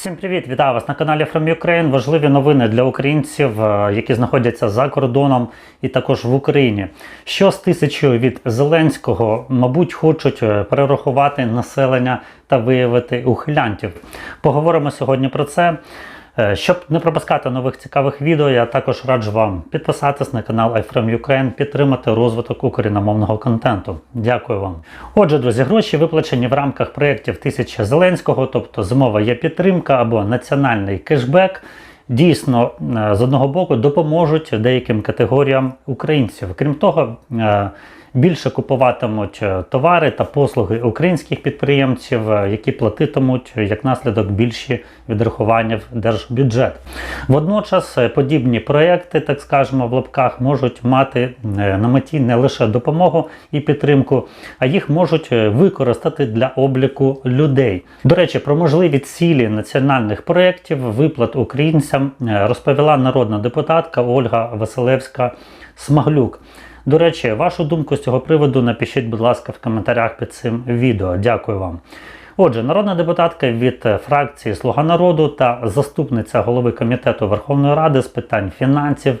Всім привіт! Вітаю вас на каналі From Ukraine. Важливі новини для українців, е, які знаходяться за кордоном і також в Україні. Що з тисячою від Зеленського, мабуть, хочуть е, перерахувати населення та виявити ухилянтів. Поговоримо сьогодні про це. Е, Щоб не пропускати нових цікавих відео, я також раджу вам підписатись на канал iFrame Ukraine, підтримати розвиток україномовного контенту. Дякую вам. Отже, друзі, гроші виплачені в рамках проєктів Тисяча Зеленського, тобто зимова є підтримка або національний кешбек. Дійсно, е, з одного боку допоможуть деяким категоріям українців. Крім того, е, більше купуватимуть е, товари та послуги українських підприємців, е, які платитимуть як наслідок більші відрахування в держбюджет. Водночас е, подібні проекти, так скажемо, в лапках можуть мати е, на меті не лише допомогу і підтримку, а їх можуть е, використати для обліку людей. До речі, про можливі цілі національних проєктів виплат українцям е, розповіла народна депутатка Ольга Василевська Смаглюк. До речі, вашу думку з цього приводу напишіть, будь ласка, в коментарях під цим відео. Дякую вам. Отже, народна депутатка від фракції Слуга народу та заступниця голови комітету Верховної Ради з питань фінансів,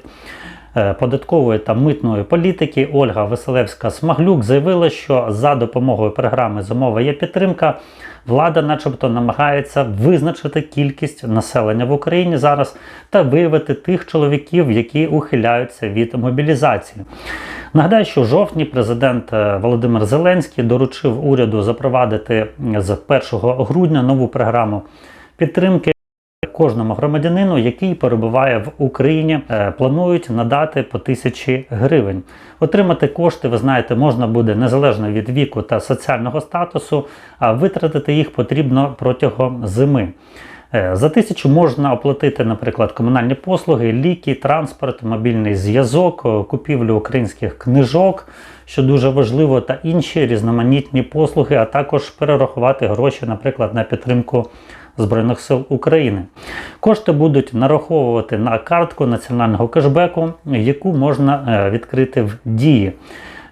податкової та митної політики Ольга Василевська-Смаглюк заявила, що за допомогою програми Зимова є підтримка. Влада, начебто, намагається визначити кількість населення в Україні зараз та виявити тих чоловіків, які ухиляються від мобілізації. Нагадаю, що в жовтні президент е, Володимир Зеленський доручив уряду запровадити з 1 грудня нову програму підтримки. Кожному громадянину, який перебуває в Україні, е, планують надати по тисячі гривень. Отримати кошти, ви знаєте, можна буде незалежно від віку та соціального статусу, а витратити їх потрібно протягом зими. Е, За тисячу можна оплатити, наприклад, комунальні послуги, ліки, транспорт, мобільний зв'язок, е, купівлю українських книжок, що дуже важливо, та інші різноманітні послуги, а також перерахувати гроші, наприклад, на підтримку Збройних сил України. Кошти будуть нараховувати на картку національного кешбеку, яку можна е, відкрити в дії.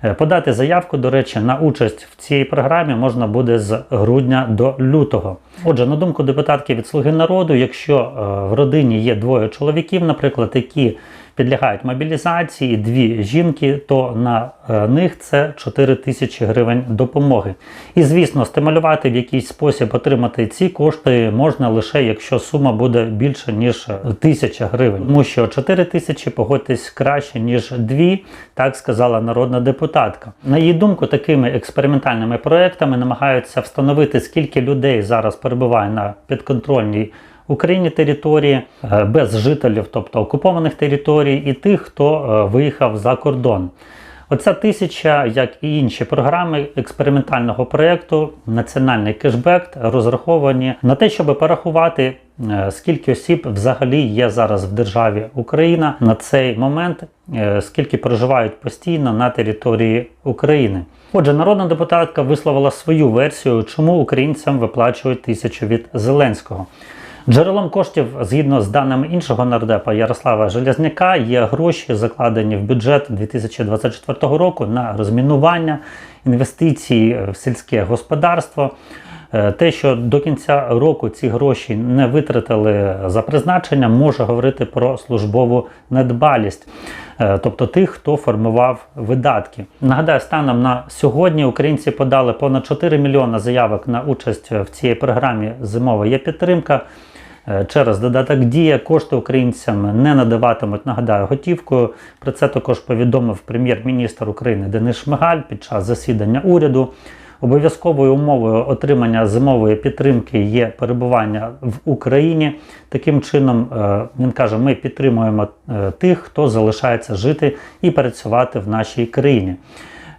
Е, Подати заявку, до речі, на участь в цій програмі можна буде з грудня до лютого. Отже, на думку депутатки від Слуги народу, якщо е, в родині є двоє чоловіків, наприклад, які підлягають мобілізації, дві жінки, то на е, них це 4 тисячі гривень допомоги. І звісно, стимулювати в якийсь спосіб отримати ці кошти можна лише якщо сума буде більше ніж тисяча гривень. Тому що 4 тисячі погодьтесь краще ніж дві, так сказала народна депутатка. На її думку, такими експериментальними проектами намагаються встановити, скільки людей зараз перебуває на підконтрольній Україні території е, без жителів, тобто окупованих територій, і тих, хто е, виїхав за кордон. Оця тисяча, як і інші програми експериментального проєкту, національний кешбек розраховані на те, щоб порахувати, е, скільки осіб взагалі є зараз в державі Україна на цей момент, скільки проживають постійно на території України. Отже, народна депутатка висловила свою версію, чому українцям виплачують тисячу від Зеленського. Джерелом коштів, згідно з даними іншого нардепа Ярослава Железняка, є гроші, закладені в бюджет 2024 року на розмінування, інвестиції в сільське господарство. Е, Те, що до кінця року ці гроші не витратили за призначенням, може говорити про службову недбалість, е, тобто тих, хто формував видатки. Нагадаю, станом на сьогодні українці подали понад 4 мільйони заявок на участь в цій програмі Зимова є підтримка. Через додаток Дія кошти українцям не надаватимуть, нагадаю, готівкою. Про це також повідомив прем'єр-міністр України Денис Шмигаль під час засідання уряду. Обов'язковою умовою отримання зимової підтримки є перебування в Україні. Таким чином, е, він каже, ми підтримуємо е, тих, хто залишається жити і працювати в нашій країні.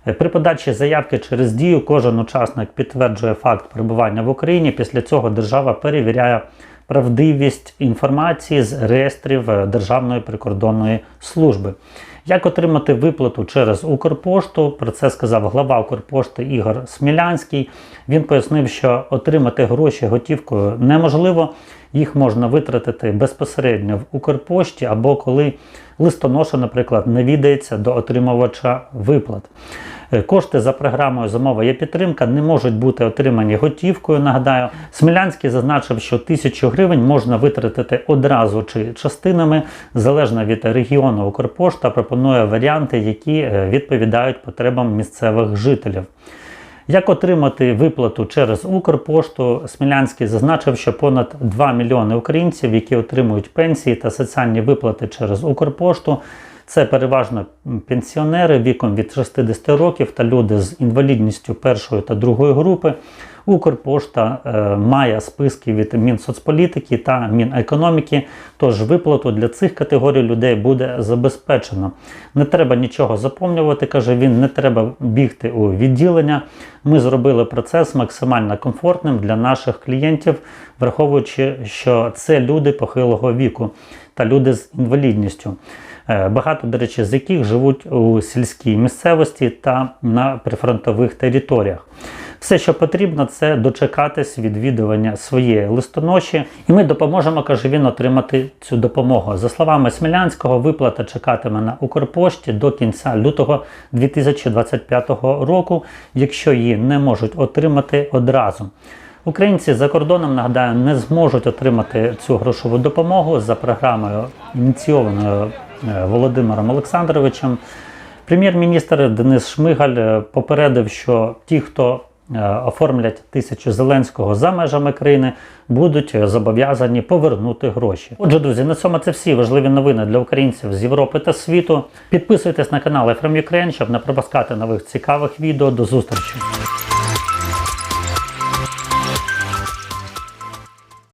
Е, При подачі заявки через дію кожен учасник підтверджує факт перебування в Україні. Після цього держава перевіряє правдивість інформації з реєстрів е, Державної прикордонної служби. Як отримати виплату через Укрпошту? Про це сказав глава Укрпошти Ігор Смілянський. Він пояснив, що отримати гроші готівкою неможливо. Їх можна витратити безпосередньо в Укрпошті або коли листоноша, наприклад, не віддається до отримувача виплат. Е, Кошти за програмою Зимова є підтримка не можуть бути отримані готівкою. Нагадаю, Смілянський зазначив, що тисячу гривень можна витратити одразу чи частинами, залежно від регіону. Укрпошта пропонує варіанти, які е, відповідають потребам місцевих жителів. Як отримати виплату через Укрпошту? Смілянський зазначив, що понад 2 мільйони українців, які отримують пенсії та соціальні виплати через Укрпошту, це переважно пенсіонери віком від 60 років та люди з інвалідністю першої та другої групи. Укрпошта е, має списки від Мінсоцполітики та Мінекономіки, тож виплату для цих категорій людей буде забезпечено. Не треба нічого заповнювати, каже він, не треба бігти у відділення. Ми зробили процес максимально комфортним для наших клієнтів, враховуючи, що це люди похилого віку та люди з інвалідністю. Е, Багато, до речі, з яких живуть у сільській місцевості та на прифронтових територіях. Все, що потрібно, це дочекатись відвідування своєї листоноші, і ми допоможемо, каже він, отримати цю допомогу. За словами Смілянського, виплата чекатиме на Укрпошті до кінця лютого 2025 року, якщо її не можуть отримати одразу. Українці за кордоном, нагадаю, не зможуть отримати цю грошову допомогу за програмою, ініційованою е, Володимиром Олександровичем. Прем'єр-міністр Денис Шмигаль е, попередив, що ті, хто оформлять тисячу Зеленського за межами країни, будуть е, зобов'язані повернути гроші. Отже, друзі, на цьому це всі важливі новини для українців з Європи та світу. Підписуйтесь на канал Ефрем Ukraine, щоб не пропускати нових цікавих відео. До зустрічі!